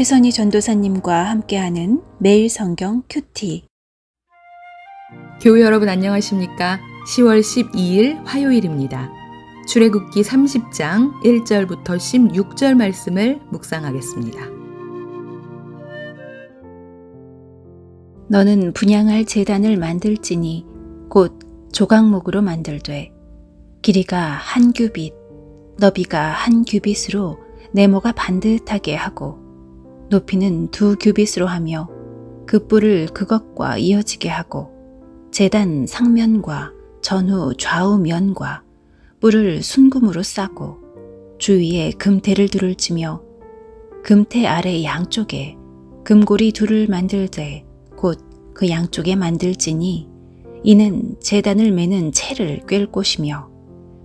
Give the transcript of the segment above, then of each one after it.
최선희 전도사님과 함께하는 매일 성경 큐티. 교회 여러분 안녕하십니까? 10월 12일 화요일입니다. 출애굽기 30장 1절부터 16절 말씀을 묵상하겠습니다. 너는 분양할 재단을 만들지니 곧 조각목으로 만들되 길이가 한 규빗, 너비가 한 규빗으로 네모가 반듯하게 하고 높이는 두 규빗으로 하며 그 뿔을 그것과 이어지게 하고 재단 상면과 전후 좌우 면과 뿔을 순금으로 싸고 주위에 금태를 둘을 찌며 금태 아래 양쪽에 금고리 둘을 만들되 곧 그 양쪽에 만들지니 이는 재단을 매는 채를 꿰 곳이며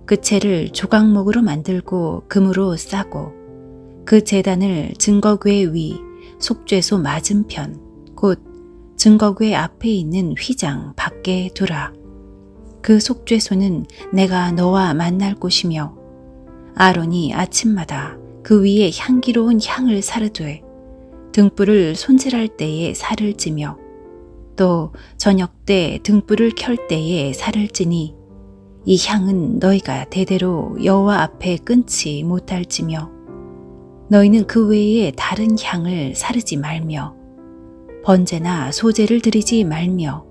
그 채를 조각목으로 만들고 금으로 싸고 그 재단을 증거궤 위 속죄소 맞은편 곧 증거궤 앞에 있는 휘장 밖에 두라. 그 속죄소는 내가 너와 만날 곳이며 아론이 아침마다 그 위에 향기로운 향을 사르되 등불을 손질할 때에 살을 찌며 또 저녁 때 등불을 켤 때에 살을 찌니 이 향은 너희가 대대로 여호와 앞에 끊지 못할지며 너희는 그 외에 다른 향을 사르지 말며 번제나 소제를 드리지 말며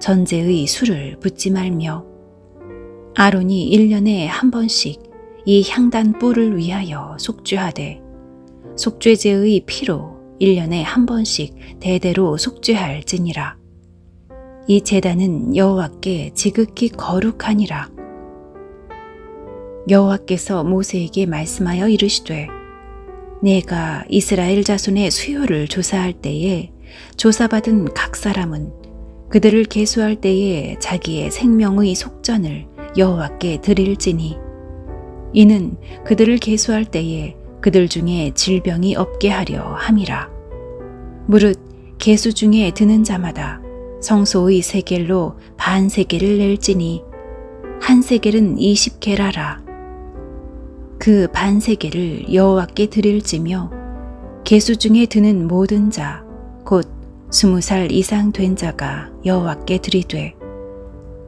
전제의 술을 붓지 말며 아론이 1년에 한 번씩 이 향단 뿔을 위하여 속죄하되 속죄제의 피로 1년에 한 번씩 대대로 속죄할지니라. 이 제단은 여호와께 지극히 거룩하니라. 여호와께서 모세에게 말씀하여 이르시되 내가 이스라엘 자손의 수요를 조사할 때에 조사받은 각 사람은 그들을 계수할 때에 자기의 생명의 속전을 여호와께 드릴지니 이는 그들을 계수할 때에 그들 중에 질병이 없게 하려 함이라. 무릇 계수 중에 드는 자마다 성소의 세겔로 반 세겔을 낼지니 한 세겔은 20게라라. 그 반 세겔을 여호와께 드릴지며 계수 중에 드는 모든 자 곧 스무 살 이상 된 자가 여호와께 드리되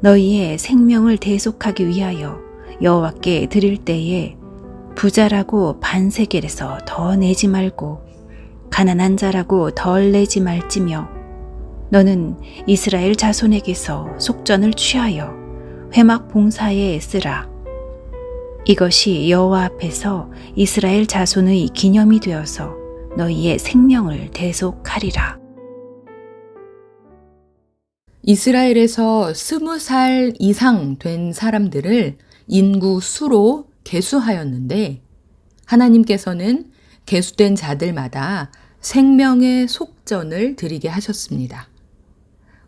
너희의 생명을 대속하기 위하여 여호와께 드릴 때에 부자라고 반 세겔에서 더 내지 말고 가난한 자라고 덜 내지 말지며 너는 이스라엘 자손에게서 속전을 취하여 회막 봉사에 쓰라. 이것이 여호와 앞에서 이스라엘 자손의 기념이 되어서 너희의 생명을 대속하리라. 이스라엘에서 스무 살 이상 된 사람들을 인구 수로 개수하였는데 하나님께서는 개수된 자들마다 생명의 속전을 드리게 하셨습니다.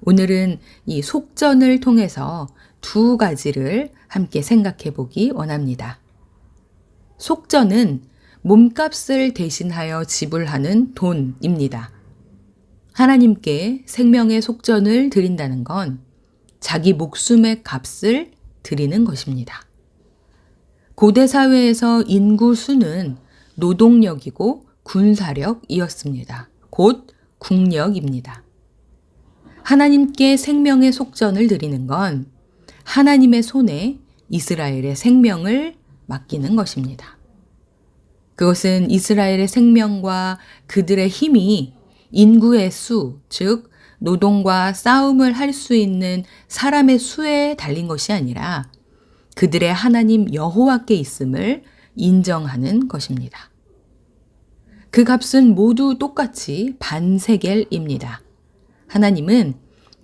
오늘은 이 속전을 통해서 두 가지를 함께 생각해 보기 원합니다. 속전은 몸값을 대신하여 지불하는 돈입니다. 하나님께 생명의 속전을 드린다는 건 자기 목숨의 값을 드리는 것입니다. 고대 사회에서 인구 수는 노동력이고 군사력이었습니다. 곧 국력입니다. 하나님께 생명의 속전을 드리는 건 하나님의 손에 이스라엘의 생명을 맡기는 것입니다. 그것은 이스라엘의 생명과 그들의 힘이 인구의 수, 즉, 노동과 싸움을 할 수 있는 사람의 수에 달린 것이 아니라 그들의 하나님 여호와께 있음을 인정하는 것입니다. 그 값은 모두 똑같이 반세겔입니다. 하나님은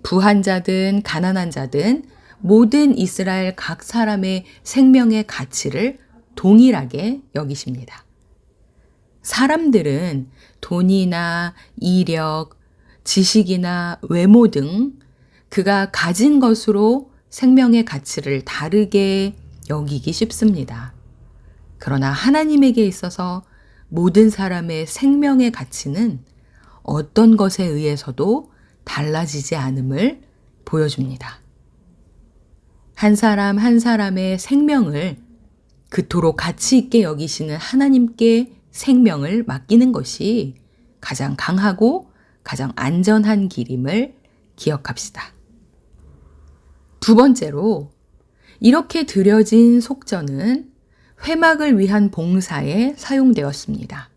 부한 자든 가난한 자든 모든 이스라엘 각 사람의 생명의 가치를 동일하게 여기십니다. 사람들은 돈이나 이력, 지식이나 외모 등 그가 가진 것으로 생명의 가치를 다르게 여기기 쉽습니다. 그러나 하나님에게 있어서 모든 사람의 생명의 가치는 어떤 것에 의해서도 달라지지 않음을 보여줍니다. 한 사람 한 사람의 생명을 그토록 가치 있게 여기시는 하나님께 생명을 맡기는 것이 가장 강하고 가장 안전한 길임을 기억합시다. 두 번째로 이렇게 드려진 속전은 회막을 위한 봉사에 사용되었습니다.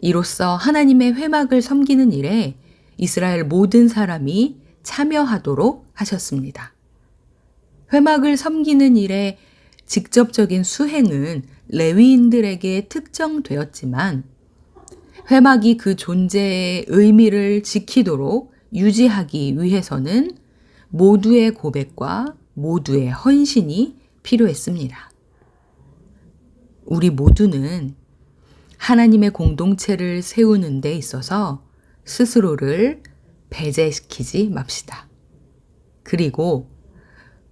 이로써 하나님의 회막을 섬기는 일에 이스라엘 모든 사람이 참여하도록 하셨습니다. 회막을 섬기는 일에 직접적인 수행은 레위인들에게 특정되었지만 회막이 그 존재의 의미를 지키도록 유지하기 위해서는 모두의 고백과 모두의 헌신이 필요했습니다. 우리 모두는 하나님의 공동체를 세우는 데 있어서 스스로를 배제시키지 맙시다. 그리고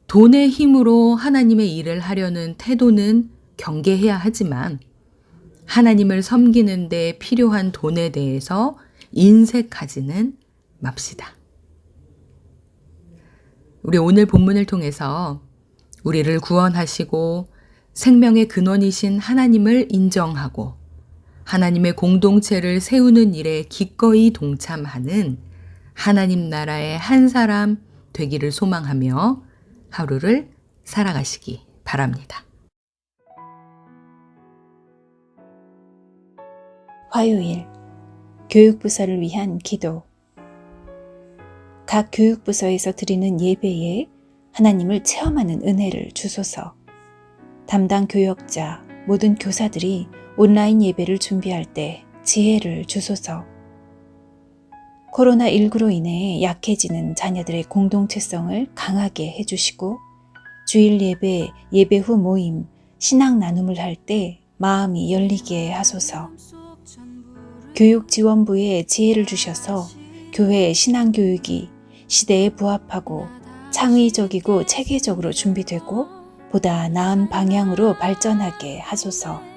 돈의 힘으로 하나님의 일을 하려는 태도는 경계해야 하지만 하나님을 섬기는 데 필요한 돈에 대해서 인색하지는 맙시다. 우리 오늘 본문을 통해서 우리를 구원하시고 생명의 근원이신 하나님을 인정하고 하나님의 공동체를 세우는 일에 기꺼이 동참하는 하나님 나라의 한 사람 되기를 소망하며 하루를 살아가시기 바랍니다. 화요일 교육부서를 위한 기도. 각 교육부서에서 드리는 예배에 하나님을 체험하는 은혜를 주소서. 담당 교역자 모든 교사들이 온라인 예배를 준비할 때 지혜를 주소서 코로나19로 인해 약해지는 자녀들의 공동체성을 강하게 해주시고 주일 예배, 예배 후 모임, 신앙 나눔을 할 때 마음이 열리게 하소서. 교육지원부에 지혜를 주셔서 교회 신앙교육이 시대에 부합하고 창의적이고 체계적으로 준비되고 보다 나은 방향으로 발전하게 하소서.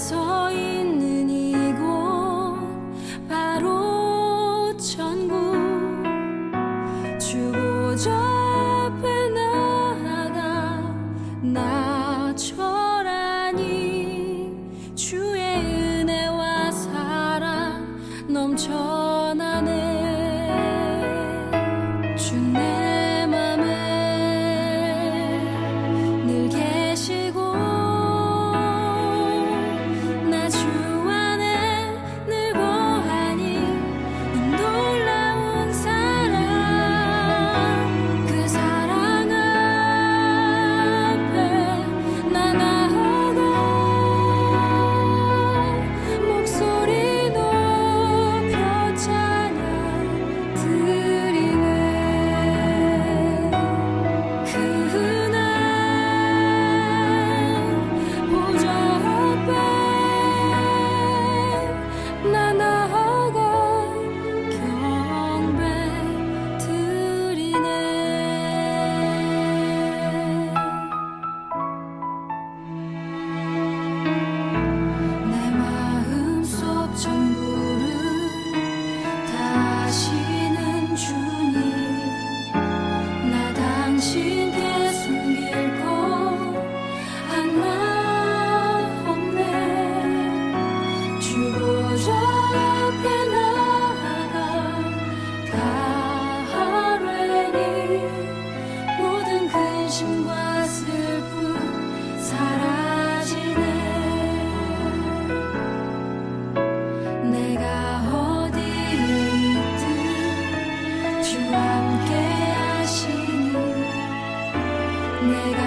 서 있는 이곳 바로 천국. 주고자 앞에 나아가 나처라니 주의 은혜와 사랑 넘쳐나네. 주 내가